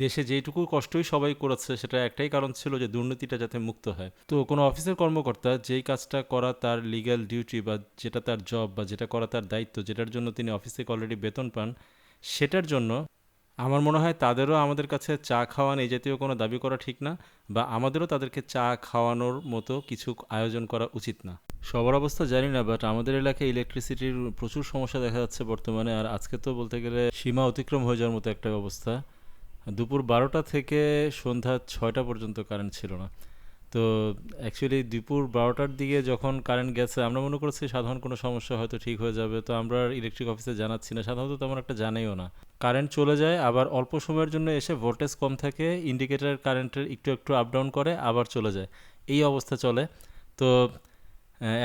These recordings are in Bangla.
দেশে যেইটুকু কষ্টই সবাই করেছে, সেটা একটাই কারণ ছিল যে দুর্নীতিটা যাতে মুক্ত হয়। তো কোনো অফিসের কর্মকর্তা যেই কাজটা করা তার লিগ্যাল ডিউটি বা যেটা তার জব বা যেটা করা তার দায়িত্ব, যেটার জন্য তিনি অফিস অলরেডি বেতন পান, সেটার জন্য আমার মনে হয় তাদেরও আমাদের কাছে চা খাওয়ান এই জাতীয় কোনো দাবি করা ঠিক না বা আমাদেরও তাদেরকে চা খাওয়ানোর মতো কিছু আয়োজন করা উচিত না। সবার অবস্থা জানি না বাট আমাদের এলাকায় ইলেকট্রিসিটির প্রচুর সমস্যা দেখা যাচ্ছে বর্তমানে, আর আজকে তো বলতে গেলে সীমা অতিক্রম হয়ে যাওয়ার মতো একটা অবস্থা। দুপুর বারোটা থেকে সন্ধ্যা ছয়টা পর্যন্ত কারেন্ট ছিল না। তো অ্যাকচুয়ালি দুপুর বারোটার দিকে যখন কারেন্ট গেছে, আমরা মনে করছি সাধারণ কোনো সমস্যা হয়তো ঠিক হয়ে যাবে, তো আমরা ইলেকট্রিক অফিসে জানাচ্ছি না। সাধারণত তেমন একটা জানাইও না। কারেন্ট চলে যায়, আবার অল্প সময়ের জন্য এসে ভোল্টেজ কম থাকে ইন্ডিকেটার কারেন্টের একটু একটু আপ ডাউন করে, আবার চলে যায়। এই অবস্থা চলে। তো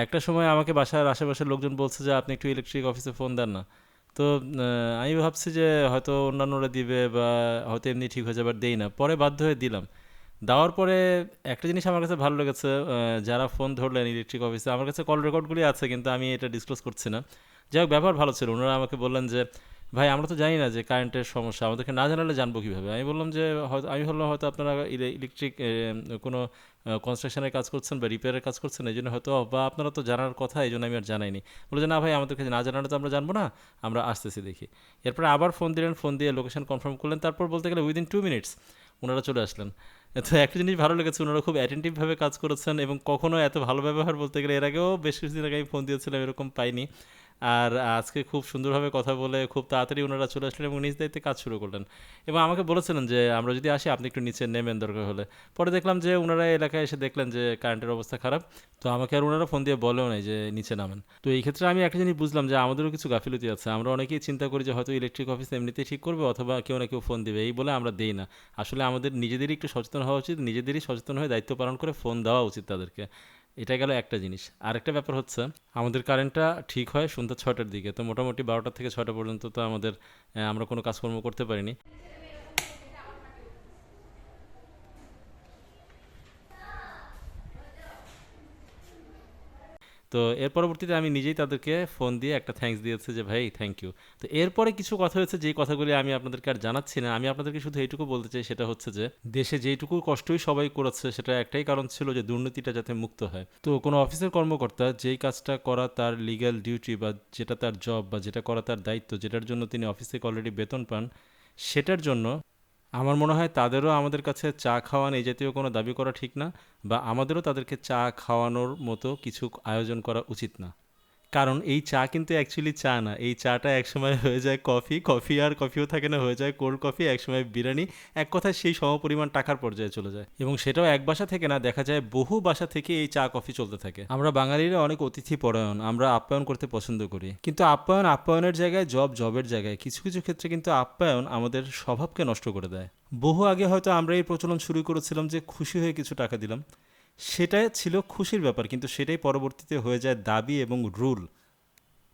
একটা সময় আমাকে বাসার আশেপাশের লোকজন বলছে যে, আপনি একটু ইলেকট্রিক অফিসে ফোন দেন না। তো আমি ভাবছি যে হয়তো অন্যান্যরা দিবে বা হয়তো এমনি ঠিক হয়ে যাবে আর দেই না। পরে বাধ্য হয়ে দিলাম। দেওয়ার পরে একটা জিনিস আমার কাছে ভালো লেগেছে যারা ফোন ধরলেন ইলেকট্রিক অফিসে আমার কাছে কল রেকর্ডগুলি আছে, কিন্তু আমি এটা ডিসক্লোজ করছি না। যাই হোক, ব্যাপার ভালো ছিল। ওনারা আমাকে বললেন যে ভাই, আমরা তো জানি না যে কারেন্টের সমস্যা, আমাদেরকে না জানালে জানব কীভাবে? আমি বললাম যে, হয়তো, আমি ভাবলাম হয়তো আপনারা ইলেকট্রিক কোনো কনস্ট্রাকশনের কাজ করছেন বা রিপেয়ারের কাজ করছেন, এই জন্য হয়তো, বা আপনারা তো জানার কথা, এই জন্য আমি আর জানাইনি। বলে যে, না ভাই, আমাদেরকে না জানালে তো আমরা জানব না, আমরা আসতেছি দেখি। এরপরে আবার ফোন দিলেন ফোন দিয়ে লোকেশন কনফার্ম করলেন, তারপর বলতে গেলে উইদিন টু মিনিটস ওনারা চলে আসলেন। তো একটা জিনিস ভালো লেগেছে, ওনারা খুব অ্যাটেন্টিভভাবে কাজ করেছেন এবং কখনও এত ভালো ব্যবহার বলতে গেলে এর আগেও বেশ কিছুদিন আগে আমি ফোন দিয়েছিলাম, এরকম পাইনি। আর আজকে খুব সুন্দরভাবে কথা বলে খুব তাড়াতাড়ি ওনারা চলে আসলেন এবং নিজ দায়িত্বে কাজ শুরু করলেন। এবং আমাকে বলেছিলেন যে, আমরা যদি আসি, আপনি একটু নিচে নেমেন দরকার হলে। পরে দেখলাম যে, ওনারা এলাকায় এসে দেখলেন যে কারেন্টের অবস্থা খারাপ। তো আমাকে আর ওনারা ফোন দিয়ে বলেও নাই যে, নিচে নামেন। তো এই ক্ষেত্রে আমি একটা জিনিস বুঝলাম যে, আমাদেরও কিছু গাফিলতি আছে। আমরা অনেকেই চিন্তা করি যে, হয়তো ইলেকট্রিক অফিস এমনিতেই ঠিক করবে অথবা কেউ না কেউ ফোন দেবে। এই বলে আমরা দেই না। আসলে আমাদের নিজেদেরই একটু সচেতন হওয়া উচিত। নিজেদেরই সচেতন হয়ে দায়িত্ব পালন করে ফোন দেওয়া উচিত তাদেরকে। এটা গেল একটা জিনিস। আরেকটা ব্যাপার হচ্ছে, আমাদের কারেন্টটা ঠিক হয় সন্ধ্যা ছটার দিকে। তো মোটামুটি বারোটা থেকে ছটা পর্যন্ত তো আমাদের আমরা কোনো কাজকর্ম করতে পারিনি। তো এর পরবর্তীতে আমি নিজেই তাদেরকে ফোন দিয়ে একটা থ্যাঙ্কস দিয়েছি যে, ভাই থ্যাংক ইউ তো এরপরে কিছু কথা হয়েছে যেই কথাগুলি আমি আপনাদেরকে আর জানাচ্ছি না। আমি আপনাদেরকে শুধু এইটুকু বলতে চাই, সেটা হচ্ছে যে, দেশে যেইটুকু কষ্টই সবাই করেছে, সেটা একটাই কারণ ছিল যে, দুর্নীতিটা যাতে মুক্ত হয়। তো কোনো অফিসের কর্মকর্তা যেই কাজটা করা তার লিগ্যাল ডিউটি বা যেটা তার জব বা যেটা করা তার দায়িত্ব, যেটার জন্য তিনি অফিস অলরেডি বেতন পান, সেটার জন্য আমার মনে হয় তাদেরও আমাদের কাছে চা খাওয়ান এই জাতীয় কোনো দাবি করা ঠিক না, বা আমাদেরও তাদেরকে চা খাওয়ানোর মতো কিছু আয়োজন করা উচিত না। কারণ এই চা কিন্তু অ্যাকচুয়ালি চা না। এই চাটা একসময় হয়ে যায় কফি কফি আর কফিও থাকে না, হয়ে যায় কোল্ড কফি একসময় বিরিয়ানি। এক কথায় সেই সমপরিমাণ টাকার পর্যায়ে চলে যায়। এবং সেটাও এক বাসা থেকে না, দেখা যায় বহু বাসা থেকে এই চা কফি চলতে থাকে। আমরা বাঙালিরা অনেক অতিথি পরায়ণ, আমরা আপ্যায়ন করতে পছন্দ করি। কিন্তু আপ্যায়ন আপ্যায়নের জায়গায় জব জবের জায়গায় কিছু কিছু ক্ষেত্রে কিন্তু আপ্যায়ন আমাদের স্বভাবকে নষ্ট করে দেয়। বহু আগে হয়তো আমরা এই প্রচলন শুরু করেছিলাম যে খুশি হয়ে কিছু টাকা দিলাম। সেটা ছিল খুশির ব্যাপার, কিন্তু সেটাই পরবর্তীতে হয়ে যায় দাবি এবং রুল।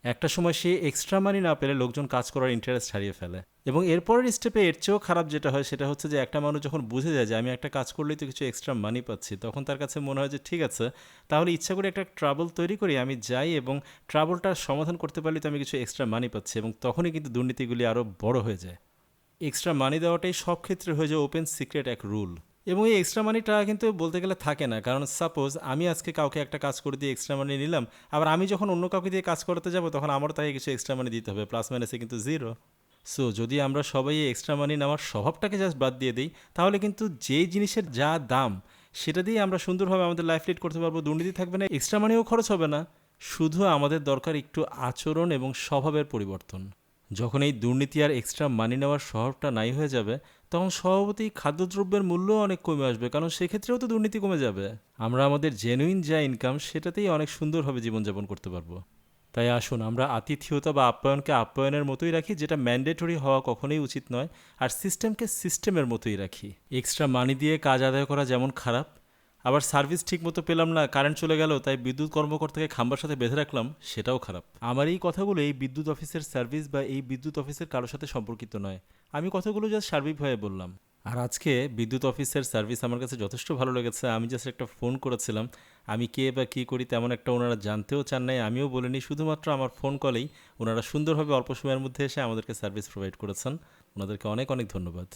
একটা সময় সে এক্সট্রা মানি না পেলে লোকজন কাজ করার ইন্টারেস্ট হারিয়ে ফেলে। এবং এরপরের স্টেপে এর চেয়েও খারাপ যেটা হয়, সেটা হচ্ছে যে একটা মানুষ যখন বুঝে যায় যে আমি একটা কাজ করলেই তো কিছু এক্সট্রা মানি পাচ্ছি, তখন তার কাছে মনে হয় যে ঠিক আছে, তাহলে ইচ্ছা করে একটা ট্রাবল তৈরি করি, আমি যাই এবং ট্রাবলটার সমাধান করতে পারলে তো আমি কিছু এক্সট্রা মানি পাচ্ছি এবং তখনই কিন্তু দুর্নীতিগুলি আরও বড় হয়ে যায়। এক্সট্রা মানি দেওয়াটাই সব ক্ষেত্রে হয়ে যায় ওপেন সিক্রেট এক রুল এবং এই এক্সট্রা মানিটা কিন্তু বলতে গেলে থাকে না। কারণ সাপোজ আমি আজকে কাউকে একটা কাজ করে দিয়ে এক্সট্রা মানি নিলাম, আবার আমি যখন অন্য কাউকে দিয়ে কাজ করতে যাব, তখন আমারও তাকে কিছু এক্সট্রা মানি দিতে হবে প্লাস মাইনাসে কিন্তু জিরো সো যদি আমরা সবাই এই এক্সট্রা মানি নেওয়ার স্বভাবটাকে জাস্ট বাদ দিয়ে দিই, তাহলে কিন্তু যেই জিনিসের যা দাম, সেটা দিয়ে আমরা সুন্দরভাবে আমাদের লাইফ লিড করতে পারব, দুর্নীতি থাকবে না এক্সট্রা মানিও খরচ হবে না। শুধু আমাদের দরকার একটু আচরণ এবং স্বভাবের পরিবর্তন। যখন এই দুর্নীতি আর এক্সট্রা মানি নেওয়ার স্বভাবটা নাই হয়ে যাবে, তখন স্বভাবতই খাদ্যদ্রব্যের মূল্যও অনেক কমে আসবে, কারণ সেক্ষেত্রেও তো দুর্নীতি কমে যাবে। আমরা আমাদের জেনুইন যা ইনকাম সেটাতেই অনেক সুন্দরভাবে জীবনযাপন করতে পারব। তাই আসুন, আমরা আতিথেয়তা বা আপ্যায়নকে আপ্যায়নের মতোই রাখি, যেটা ম্যান্ডেটরি হওয়া কখনোই উচিত নয়, আর সিস্টেমকে সিস্টেমের মতোই রাখি। এক্সট্রা মানি দিয়ে কাজ আদায় করা যেমন খারাপ আবার সার্ভিস ঠিক মতো পেলাম না, কারেন্ট চলে গেল, তাই বিদ্যুৎ কর্মকর্তাকে খাম্বার সাথে বেঁধে রাখলাম, সেটাও খারাপ। আমার এই কথাগুলো এই বিদ্যুৎ অফিসের সার্ভিস বা এই বিদ্যুৎ অফিসের কারোর সাথে সম্পর্কিত নয়। আমি কথাগুলো জাস্ট সার্বিকভাবে বললাম। আর আজকে বিদ্যুৎ অফিসের সার্ভিস আমার কাছে যথেষ্ট ভালো লেগেছে, আমি জাস্ট একটা ফোন করেছিলাম। আমি কে বা কী করি তেমন একটা ওনারা জানতেও চান নাই, আমিও বলিনি, শুধুমাত্র আমার ফোন কলেই ওনারা সুন্দরভাবে অল্প সময়ের মধ্যে এসে আমাদেরকে সার্ভিস প্রোভাইড করেছেন। ওনাদেরকে অনেক অনেক ধন্যবাদ।